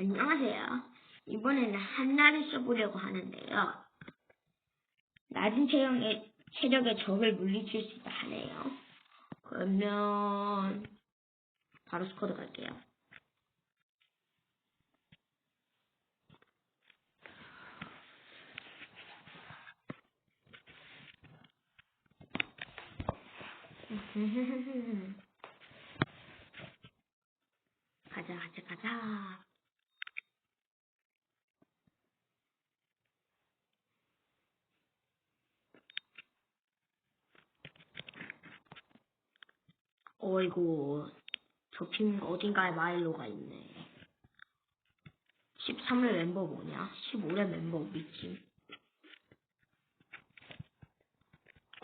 안녕하세요. 이번에는 한나를 써보려고 하는데요. 낮은 체력의, 체력의 적을 물리칠 수 있다 하네요. 그러면 바로 스쿼드 갈게요. 가자, 가자, 가자. 어이구, 저팀 어딘가에 마일로가 있네. 13회 멤버 뭐냐? 15회 멤버 팀.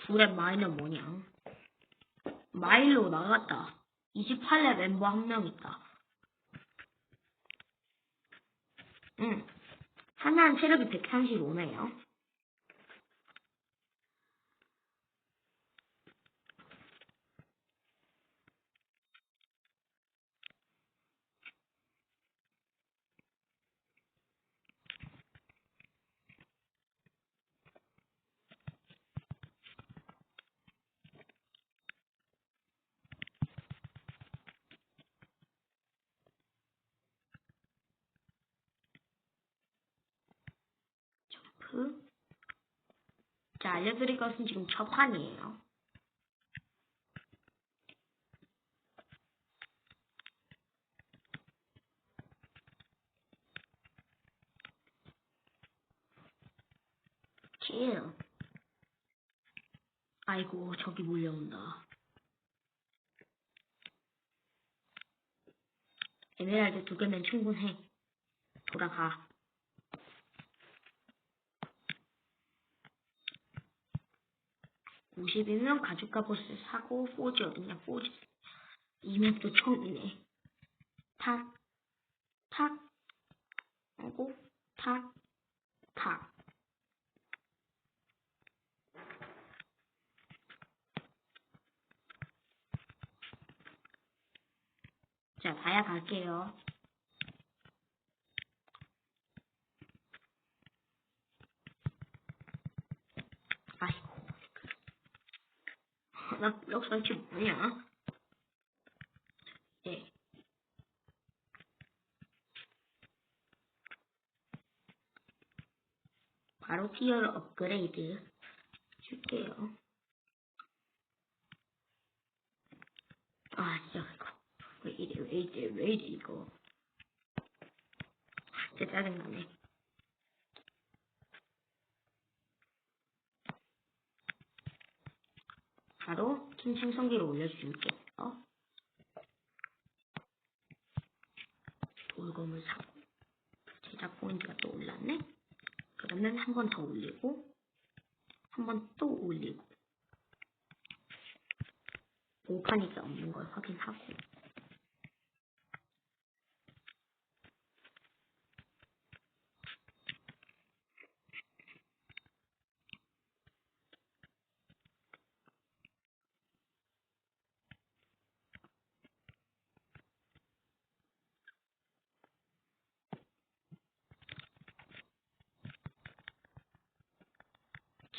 9회 마이너 뭐냐? 마일로 나갔다. 28회 멤버 한 명 있다. 응. 하나는 체력이 135네요. 그, 자, 알려드릴 것은 지금 첫 판이에요. 킬. 아이고, 저기 몰려온다. 에메랄드 두 개면 충분해. 돌아가. 오십 이면 가죽 갑옷을 사고 포지 어딨냐 포지 이 맵도 처음이네. 탁, 탁, 하고 탁, 탁. 자, 다야 갈게요. 아이고. 나 블럭 설치 뭐냐? 네. 바로 티어를 업그레이드 줄게요. 아, 진짜 이거. 왜 이래, 왜 이래, 왜 이래, 이거. 진짜 짜증나네. 바로 팀 생성기를 올려줄게요. 돌검을 사고 제작 포인트가 또 올랐네. 그러면 한 번 더 올리고 한 번 또 올리고 오판이가 없는 걸 확인하고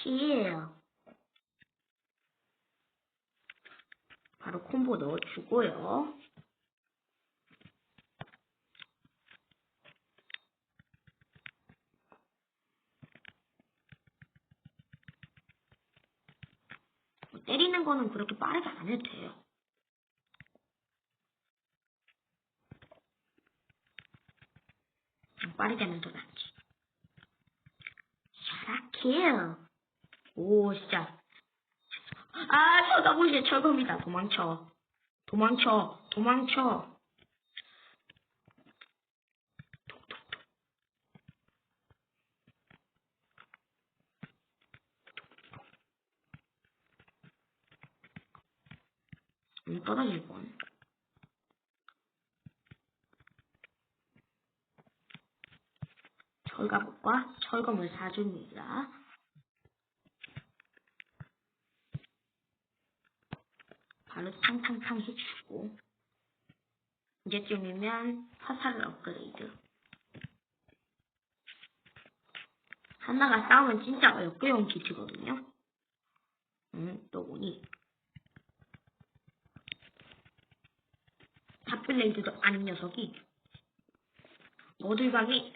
킬 바로 콤보 넣어주고요. 뭐 때리는 거는 그렇게 빠르게 안 해도 돼요. 좀 빠르게 하면 더 낫지. 샤라킬. 오, 진짜. 아, 쳐다보이게 철검이다. 도망쳐. 도망쳐. 도망쳐. 음, 떨어질 뻔. 철갑옷과 철검을 사줍니다. 탕탕탕 해주고 이제쯤이면 화살을 업그레이드. 하나가 싸우면 진짜 역구용 기치거든요. 음, 또 보니? 탑블레이드도 아닌 녀석이 어딜 가니?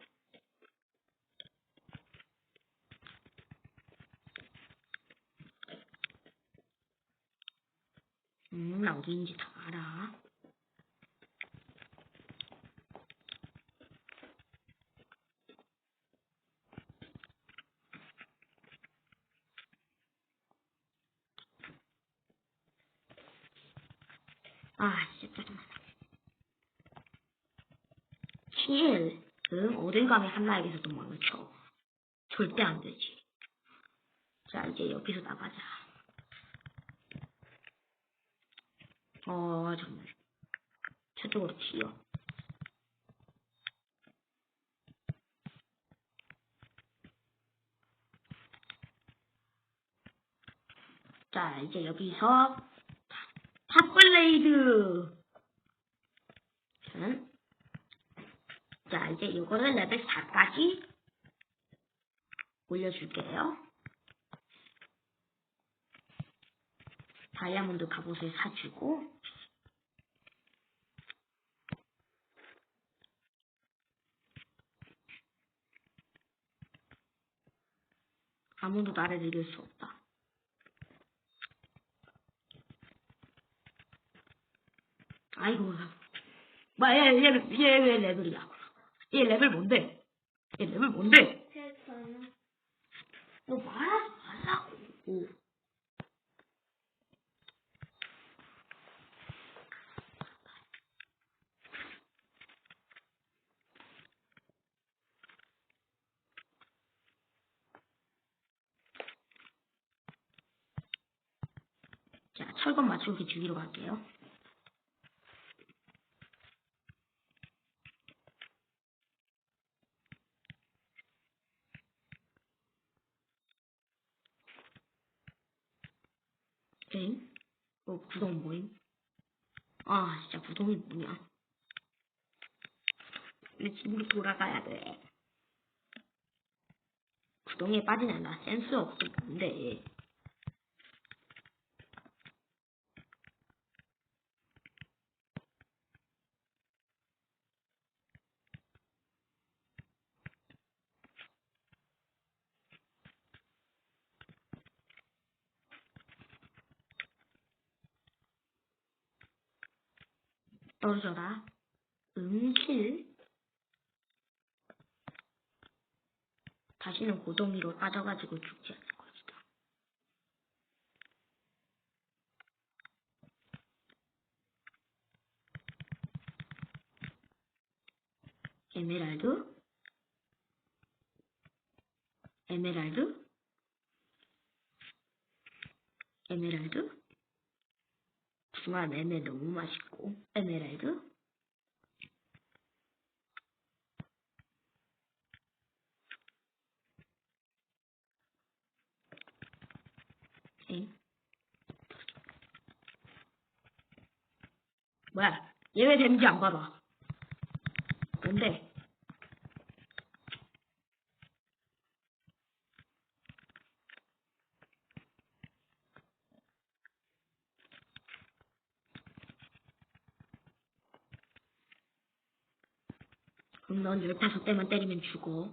음, 나 어디인지 다 알아. 아, 진짜 짜증나. 킬. 응, 어딜 가면 한나에게서 도망쳐. 절대 안 되지. 자, 이제 여기서 나가자. 어, 정말. 저쪽으로 튀어. 자, 이제 여기서 탑블레이드. 저는 자, 이제 이거를 레벨 4까지 올려줄게요. 다이아몬드 갑옷을 사주고 아무도 나를 이길 수 없다. 아이고, 뭐야, 얘, 얘, 얘, 왜 레벨이야? 얘 레벨 뭔데? 얘 레벨 뭔데? 너 말하지 말라고. 자, 철권 맞추기 주기로 갈게요. 게임? 어, 구동 모임? 아, 진짜 구동이 뭐냐? 우리 집으로 돌아가야 돼. 구동에 빠지냐, 나 센스 없어, 뭔데. 떨어져라. 응실. 다시는 고동이로 빠져가지고 죽지 않을 것이다. 에메랄드? 에메랄드? 에메랄드? 중한 에메 너무 맛있고 에메랄드? 엥? 뭐야? 얘왜 데미지 안 받아? 뭔데? 그럼 넌 15대만 때리면 죽어.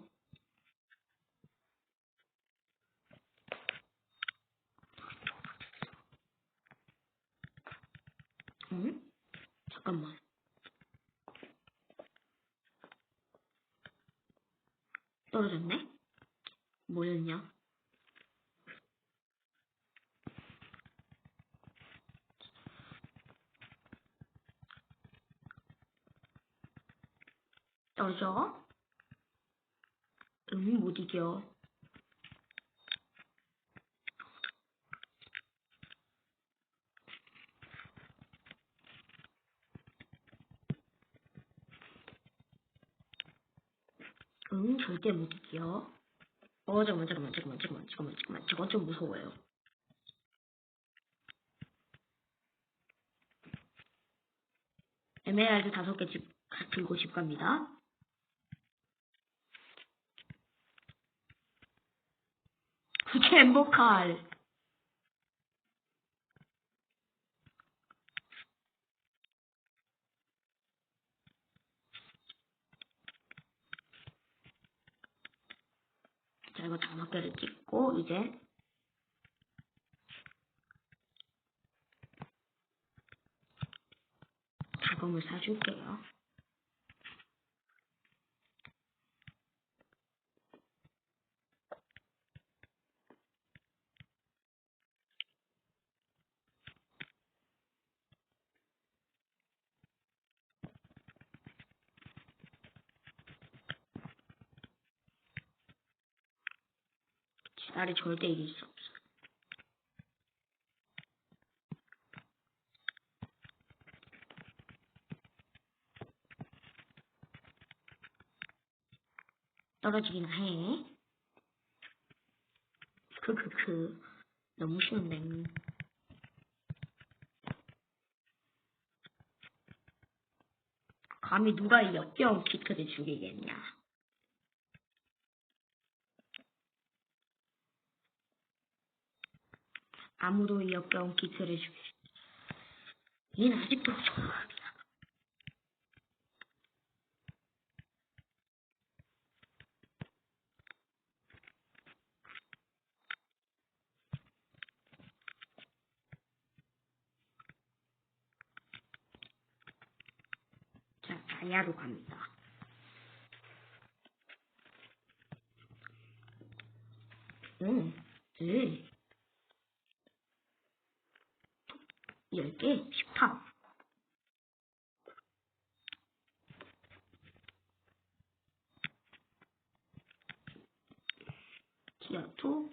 응? 잠깐만. 떨어졌네? 뭐였냐? 떨어져? 응, 못 이겨. 응, 절대 못 이겨. 어, 잠깐만, 잠깐만, 잠깐만, 잠깐만, 잠깐만, 잠깐만. 저건 좀 무서워요. 에메랄드 다섯 개 집, 가- 들고 집 갑니다. 젠보칼. 자, 이거 다섯 개를 찍고, 이제. 가검을 사줄게요. 나를 절대 이길 수 없어. 떨어지긴 해. 크크크. 너무 쉬운데. 감히 누가 이 역겨운 키트를 죽이겠냐. 아무도 이 역겨운 키트를 죽이. 얘는 아직도 초합이야. 자, 다이아로 갑니다. 응, 네. 10개, 10팝. 티어2,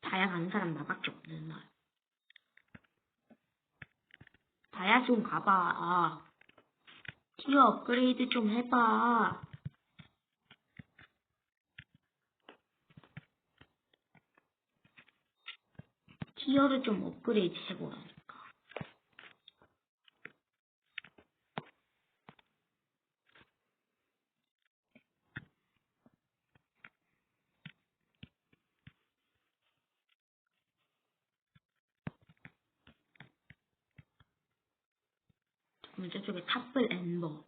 다야 가는 사람 나밖에 없는 날. 다야 좀 가봐. 티어 업그레이드 좀 해봐. 티어를 좀 업그레이드 해보라니까. 그럼 저쪽에 탑블 엠버.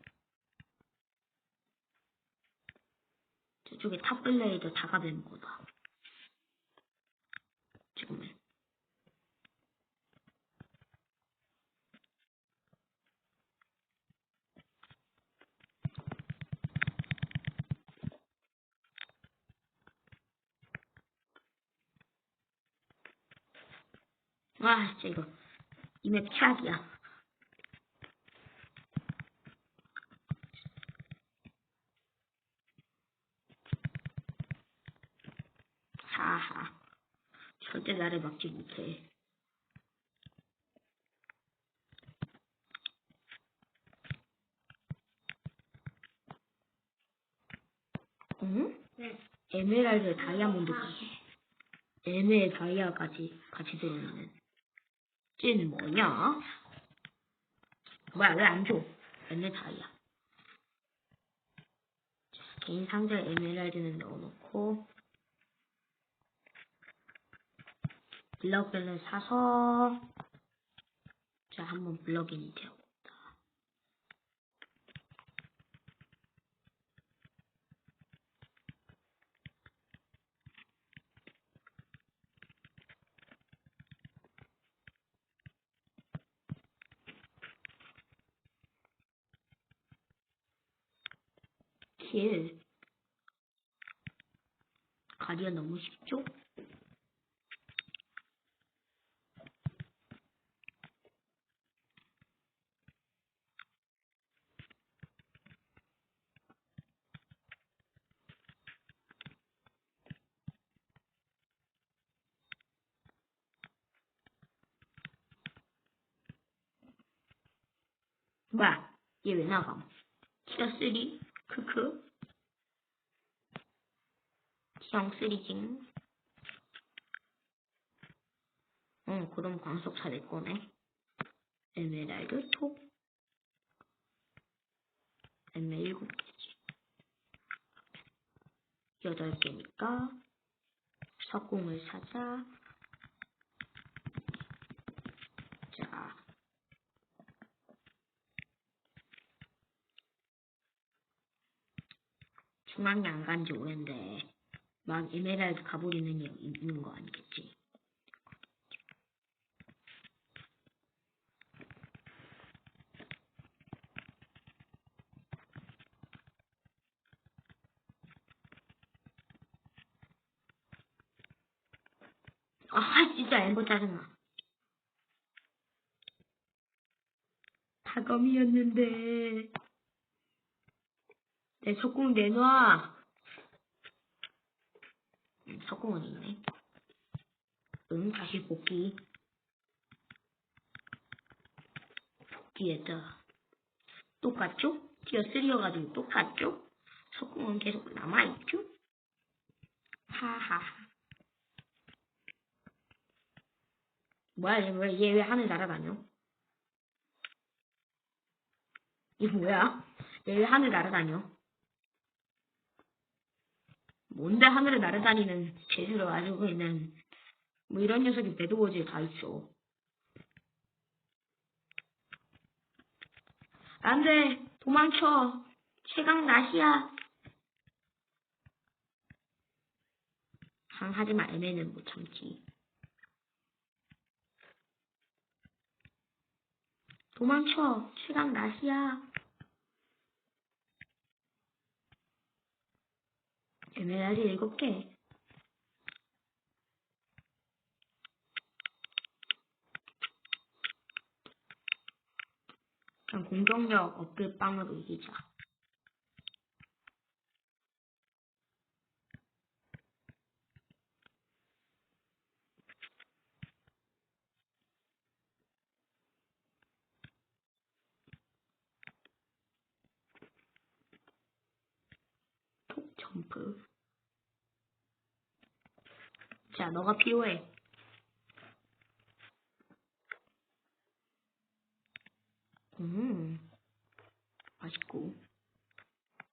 저쪽에 탑블레이드 다가 멤버다. 지금은. 와, 진짜 이거. 이 맵 최악이야. 하하. 절대 나를 막지 못해. 응? 네. 에메랄드 다이아몬드까지. 에메 다이아까지 같이 들어있는. 쟤는 뭐냐? 뭐야, 왜 안 줘? 에메 다이아. 자, 개인 상자에 에메랄드는 넣어놓고, 블럭벨을 사서, 자, 한번 블럭인이 되어봅니다. 킬. 가디언 너무 쉽죠? 뭐야, 얘 왜 나감? 티어 3? 크크. 티형 3징. 응, 그럼 광속차 내 거네. 에메랄드 톱 에메 일곱 개지 여덟 개니까 석궁을 사자 자 중앙에 안간 지 오랜데 막 에메랄드 가버리는 일 있는 거 아니겠지? 아 진짜 엠버 짜증나. 다검이었는데 내 석궁 내놔. 음, 석궁은 있네. 응 다시 복귀. 복귀했다. 똑같죠? 티어 3여가지고 똑같죠? 석궁은 계속 남아있죠? 하하. 뭐야, 얘 왜, 얘 왜 하늘 날아다녀? 얘 뭐야? 얘 왜 하늘 날아다녀? 뭔데 하늘을 날아다니는 재주를 가지고 있는, 뭐 이런 녀석이 배드워즈에 다 있어. 안 돼! 도망쳐! 최강 낫이야! 강 하지만 애매는 못 참지. 도망쳐! 최강 낫이야! 에메랄드 일곱 개. 그냥 공격력 업글 빵으로 이기자. 톡 점프. 자, 너가 필요해. 음, 맛있고.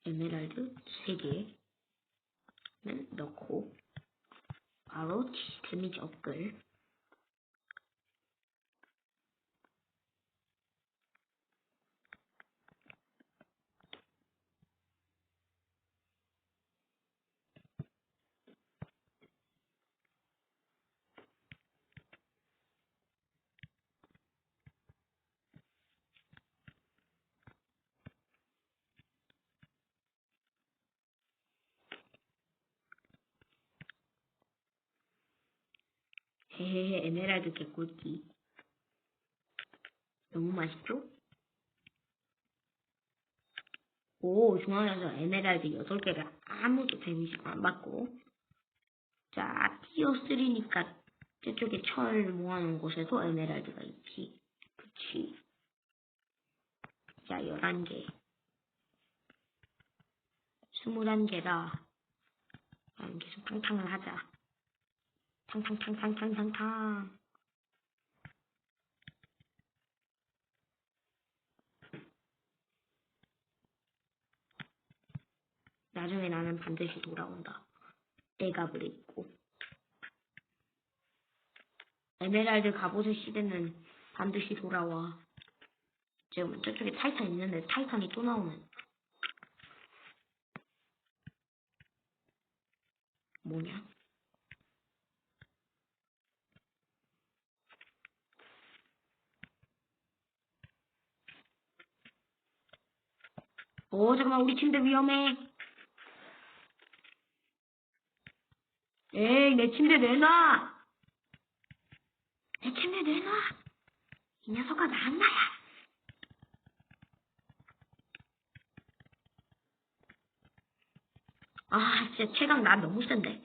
에메랄드 3개 는 넣고, 바로 데미지 업글. 헤헤헤, 에메랄드 개꿀띠. 너무 맛있죠? 오, 중앙에서 에메랄드 8개를 아무도 데미지가 안 받고. 자, 티어 3니까 저쪽에 철 모아놓은 곳에도 에메랄드가 있지. 그치. 자, 11개. 21개다. 그냥 계속 탕탕을 하자. 탕탕탕탕탕탕탕. 나중에 나는 반드시 돌아온다. 내갑을 입고. 에메랄드 갑옷의 시대는 반드시 돌아와. 지금 저쪽에 타이탄 있는데 타이탄이 또 나오면 뭐냐? 어, 잠깐만, 우리 침대 위험해. 에이, 내 침대 내놔! 내 침대 내놔! 이 녀석아, 나안나야 아, 진짜 최강 나 너무 센데.